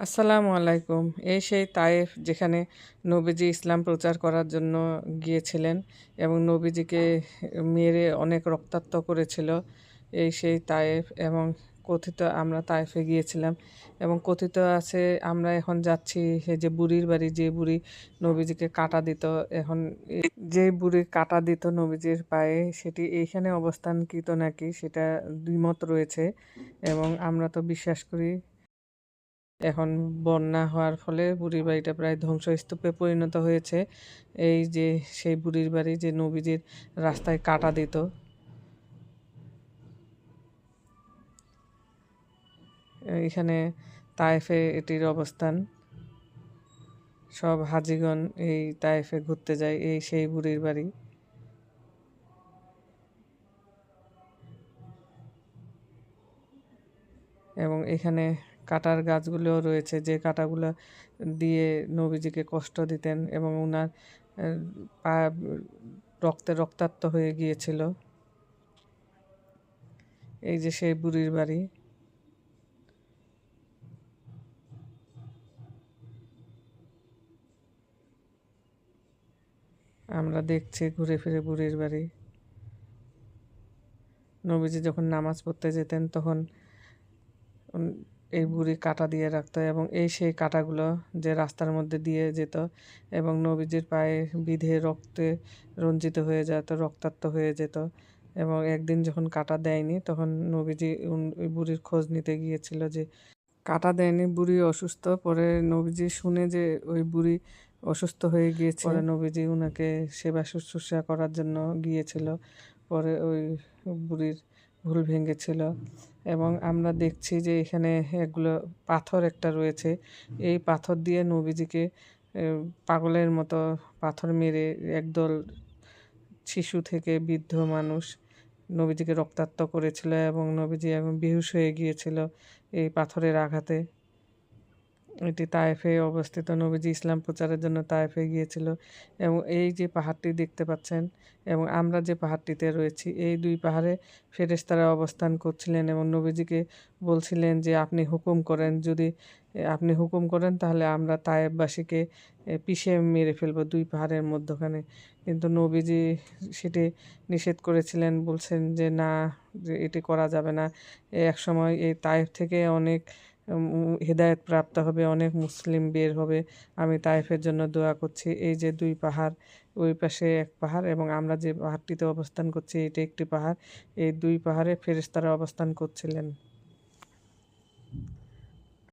আসসালামু আলাইকুম। এই সেই তায়েফ যেখানে নবীজি ইসলাম প্রচার করার জন্য গিয়েছিলেন এবং নবীজিকে মেরে অনেক রক্তাক্ত করেছিল। এই সেই তায়েফ এবং কথিত আমরা তায়েফে গিয়েছিলাম এবং কথিত আছে আমরা এখন যাচ্ছি যে বুড়ির বাড়ি, যে বুড়ি নবীজিকে কাটা দিত। এখন যে বুড়ি কাটা দিত নবীজির পায়ে, সেটি এইখানে অবস্থানকৃত নাকি সেটা দ্বিমত রয়েছে এবং আমরা তো বিশ্বাস করি এখন বন্যা হওয়ার ফলে বুড়ির বাড়িটা প্রায় ধ্বংসস্তূপে পরিণত হয়েছে। এই যে সেই বুড়ির বাড়ি যে নবীজির রাস্তায় কাটা দিত। এখানে তায়েফে এটির অবস্থান। সব হাজিগণ এই তায়েফে ঘুরতে যায় এই সেই বুড়ির বাড়ি। এবং এখানে কাটার গাছগুলোও রয়েছে, যে কাটাগুলো দিয়ে নবীজিকে কষ্ট দিতেন এবং ওনার পা, রক্তে রক্তাক্ত হয়ে গিয়েছিল। এই যে সেই বুড়ির বাড়ি। আমরা দেখছি ঘুরে ফিরে বুড়ির বাড়ি। নবীজি যখন নামাজ পড়তে যেতেন তখন এই বুড়ি কাটা দিয়ে রাখতো এবং এই সেই কাটাগুলো যে রাস্তার মধ্যে দিয়ে যেত এবং নবীজির পায়ে বিধে রক্তে রঞ্জিত হয়ে যেত, রক্তাক্ত হয়ে যেত এবং একদিন যখন কাটা দেয়নি তখন নবীজি ওই বুড়ির খোঁজ নিতে গিয়েছিল যে কাটা দেয়নি, বুড়ি অসুস্থ। পরে নবীজি শুনে যে ওই বুড়ি অসুস্থ হয়ে গিয়েছে। পরে নবীজি ওনাকে সেবা শুশ্রূষা করার জন্য গিয়েছিল। পরে ওই বুড়ির ভুল ভেঙেছিল এবং আমরা দেখছি যে এখানে এগুলো পাথর একটা রয়েছে। এই পাথর দিয়ে নবীজিকে পাগলের মতো পাথর মেরে একদল শিশু থেকে বৃদ্ধ মানুষ নবীজিকে রক্তাক্ত করেছিল এবং নবীজি এবং বেহুশ হয়ে গিয়েছিল এই পাথরের আঘাতে। এটি তায়েফে অবস্থিত। নবীজি ইসলাম প্রচারের জন্য তায়েফে গিয়েছিল এবং এই যে পাহাড়টি দেখতে পাচ্ছেন এবং আমরা যে পাহাড়টিতে রয়েছি, এই দুই পাহাড়ে ফেরেশতারা অবস্থান করছিলেন এবং নবীজিকে বলছিলেন যে, আপনি হুকুম করেন, যদি আপনি হুকুম করেন, তাহলে আমরা তায়েববাসীকে পিষে মেরে ফেলব দুই পাহাড়ের মধ্যখানে। কিন্তু নবীজি সেটি নিষেধ করেছিলেন, বলছেন যে, না, যে, এটি করা যাবে না। এক সময় এই তায়েব থেকে অনেক হেদায়েত প্রাপ্ত হবে, অনেক মুসলিম বের হবে। আমি তাইফের জন্য দোয়া করছি। এই যে দুই পাহাড়, ওই পাশে এক পাহাড় এবং আমরা যে পাহাড়টিতে অবস্থান করছি, এটি একটি পাহাড়। এই দুই পাহাড়ে ফেরেস্তারা অবস্থান করছিলেন।